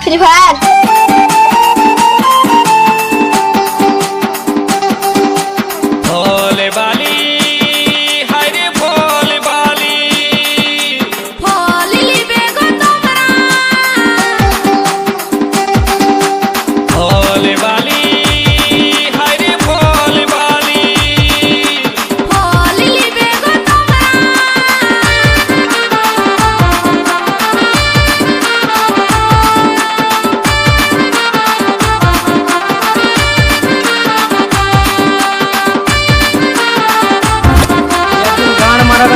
Free vai.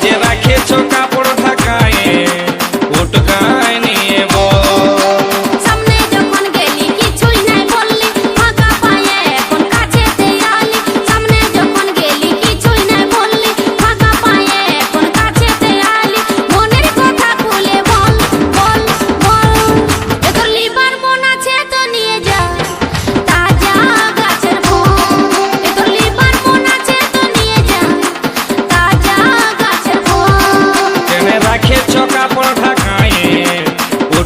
DJ vai que tocar.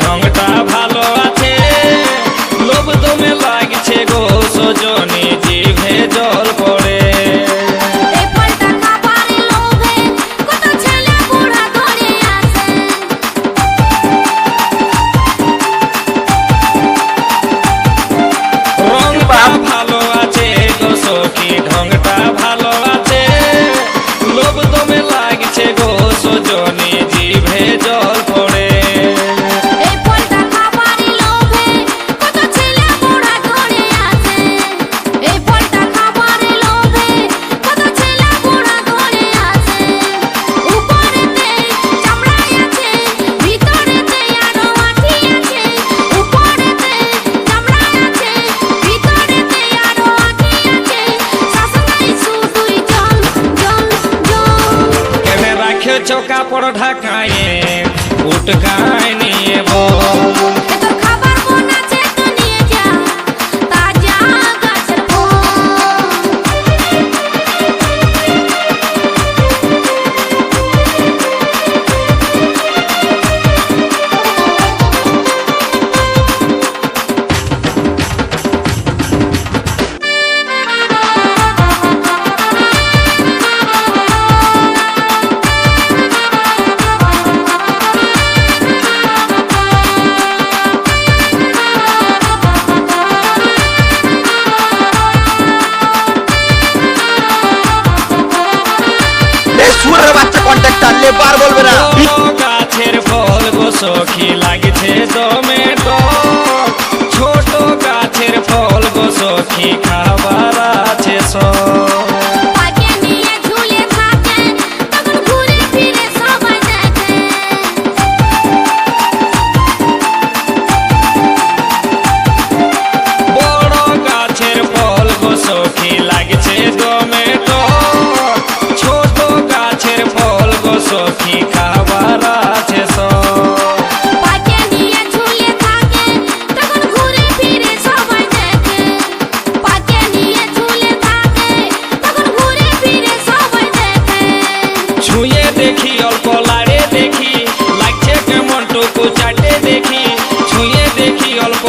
ঢংটা ভালো কাপড় ঢাকায় উটকায় সুরের বাচ্চা কন্ট্রাক্টর লেবার বলবে না। গাছের ফল গো লাগছে দমে ছোট গাছের ফল গো সখী দেখি ছুঁয়ে দেখি অল্প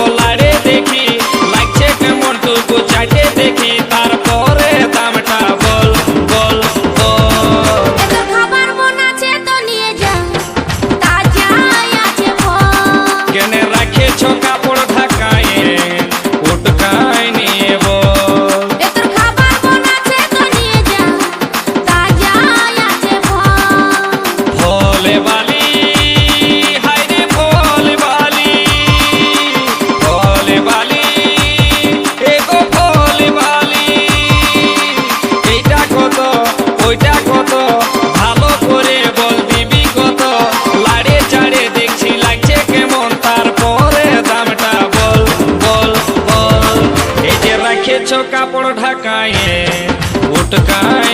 చుట్టుకాయ